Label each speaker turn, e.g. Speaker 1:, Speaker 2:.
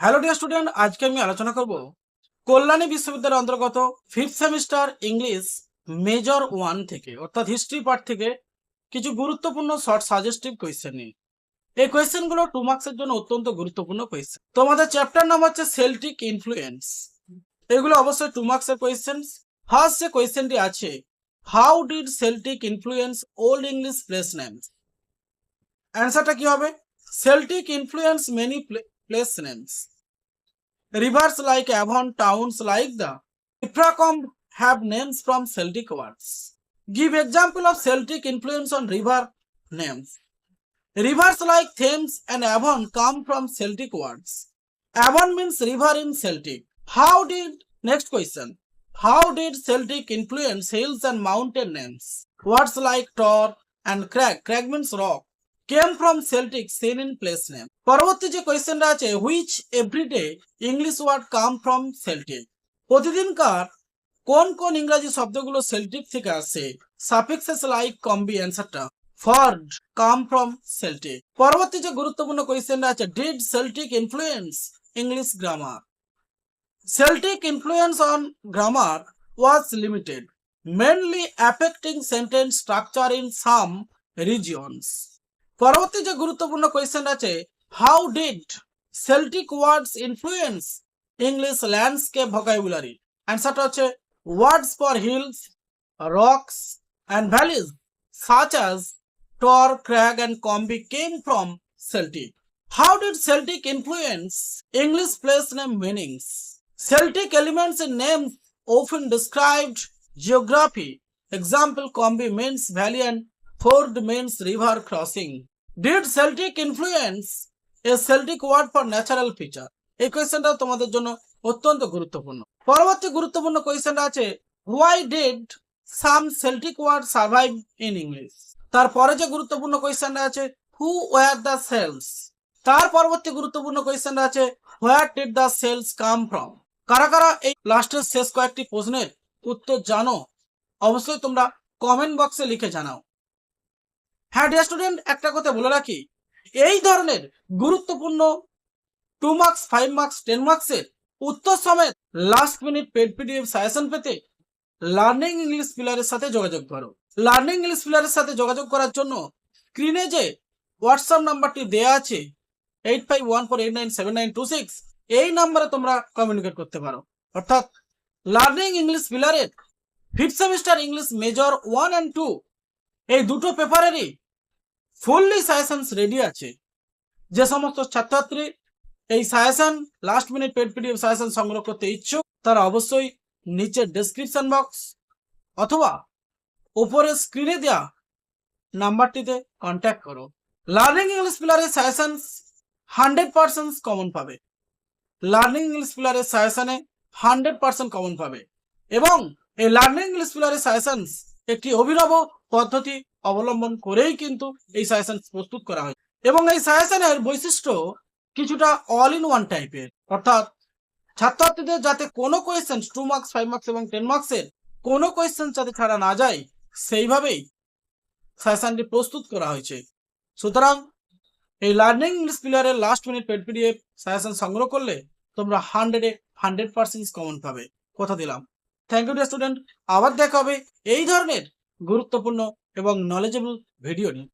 Speaker 1: Hello dear student, আজকে আমি আলোচনা করব কল্যাণী বিশ্ববিদ্যালয়ের অন্তর্গত fifth semester English major one থেকে, অর্থাৎ হিস্ট্রি পার্ট থেকে কিছু গুরুত্বপূর্ণ শর্ট সাজেস্টিভ কোয়েশ্চেন নিয়ে। এই কোয়েশ্চেনগুলো টু মার্কসের জন্য অত্যন্ত গুরুত্বপূর্ণ কোয়েশ্চেন তোমাদের চ্যাপ্টার নাম হচ্ছে সেল্টিক ইনফ্লুয়েন্স এগুলো অবশ্যই টু মার্কসের কোয়েশ্চেন ফার্স্ট যে কোয়েশ্চেনটি আছে how did Celtic influence Old English place names অ্যান্সারটা কি হবে? Celtic influence many place names. Rivers like Avon, towns like the Ifracombe have names from Celtic words. Give example of Celtic influence on river names. Rivers like Thames and Avon come from Celtic words. Avon means river in Celtic. How did, next question, how did Celtic influence hills and mountain names? Words like Tor and Crag, Crag means rock, came from Celtic, seen in place name. পরবর্তী যে কোয়েশ্চেনটা আছে which everyday English word come from Celtic প্রতিদিনকার কোন কোন ইংরাজি শব্দগুলো সেল্টিক থেকে আসে? সাফিক্সেস লাইক কম্বি অ্যান্সারটা ফর্ড কাম ফ্রম সেল্টিক পরবর্তী যে গুরুত্বপূর্ণ কোয়েশ্চেনটা আছে did Celtic influence English grammar Celtic influence on grammar was limited mainly affecting sentence structure in some regions পরবর্তী যে গুরুত্বপূর্ণ কোয়েশ্চেন আছে how did Celtic words influence English landscape vocabulary অ্যান্সারটা হচ্ছে words for hills rocks and valleys such as tor crag and combe came from Celtic how did Celtic influence English place name meanings Celtic elements in names often described geography. Example, combi means valley and ford means river crossing. Did celtic influence? A celtic word for natural feature. এই কোয়েশ্চেনটা তোমাদের জন্য অত্যন্ত গুরুত্বপূর্ণ। পরবর্তী গুরুত্বপূর্ণ কোয়েশ্চেনটা আছে why did some Celtic word survive in English তারপরে যে গুরুত্বপূর্ণ কোয়েশ্চেনটা আছে হু ওয়ার দ্য সেলস তার পরবর্তী গুরুত্বপূর্ণ কোয়েশ্চেনটা আছে where did the Celts come from কারা কারা এই লাস্টের শেষ কয়েকটি প্রশ্নের উত্তর জানো? অবশ্যই তোমরা কমেন্ট বক্সে লিখে জানাও। হ্যাঁ ডিয়ার স্টুডেন্ট একটা কথা বলে রাখি। এই ধরনের গুরুত্বপূর্ণ two marks five marks ten মার্কসের উত্তর সমেত last minute paid PDF suggestion পেতে লার্নিং ইংলিশ পিলারের সাথে যোগাযোগ করো। লার্নিং ইংলিশ পিলারের সাথে যোগাযোগ করার জন্য স্ক্রিনে যে হোয়াটসঅ্যাপ নাম্বারটি দেয়া আছে eight five one four eight nine seven nine two six এই নাম্বারে তোমরা কমিউনিকেট করতে পারো। অর্থাৎ লার্নিং ইংলিশ পিলারের fifth semester English major one and two এই দুটো পেপারেরই ফুললি সাজেশনস রেডি আছে। যে সমস্ত ছাত্রছাত্রী এই suggestion last minute paid PDF suggestion সংগ্রহ করতে ইচ্ছুক, তারা অবশ্যই নিচের ডেসক্রিপশন বক্স অথবা উপরে স্ক্রিনে দেওয়া নাম্বারটিতে কন্ট্যাক্ট করো। লার্নিং ইংলিশ পিলারের সাজেশনস হান্ড্রেড পার্সেন্ট কমন পাবে। লার্নিং ইংলিশ পিলারের সাজেশনে হান্ড্রেড পার্সেন্ট কমন পাবে। এবং এই লার্নিং ইংলিশ পিলারের সাজেশনস একটি অভিনব পদ্ধতি অবলম্বন করেই কিন্তু এই সাজেশন প্রস্তুত করা হয়। এবং এই সাজেশনের বৈশিষ্ট্য কিছুটা অল ইন ওয়ান টাইপের অর্থাৎ ছাত্রছাত্রীদের যাতে কোনো question two marks five marks এবং টেন মার্কসের কোনো কোয়েশ্চেন যাতে ছাড়া না যায়, সেইভাবেই সাজেশনটি প্রস্তুত করা হয়েছে। সুতরাং এই learning English last minute paid PDF suggestion সংগ্রহ করলে তোমরা হান্ড্রেডে হান্ড্রেড পার্সেন্ট কমন পাবে। কথা দিলাম। থ্যাংক ইউ স্টুডেন্ট আবার দেখা হবে। এই ধরনের গুরুত্বপূর্ণ এবং নলেজেবল ভিডিও নিয়ে।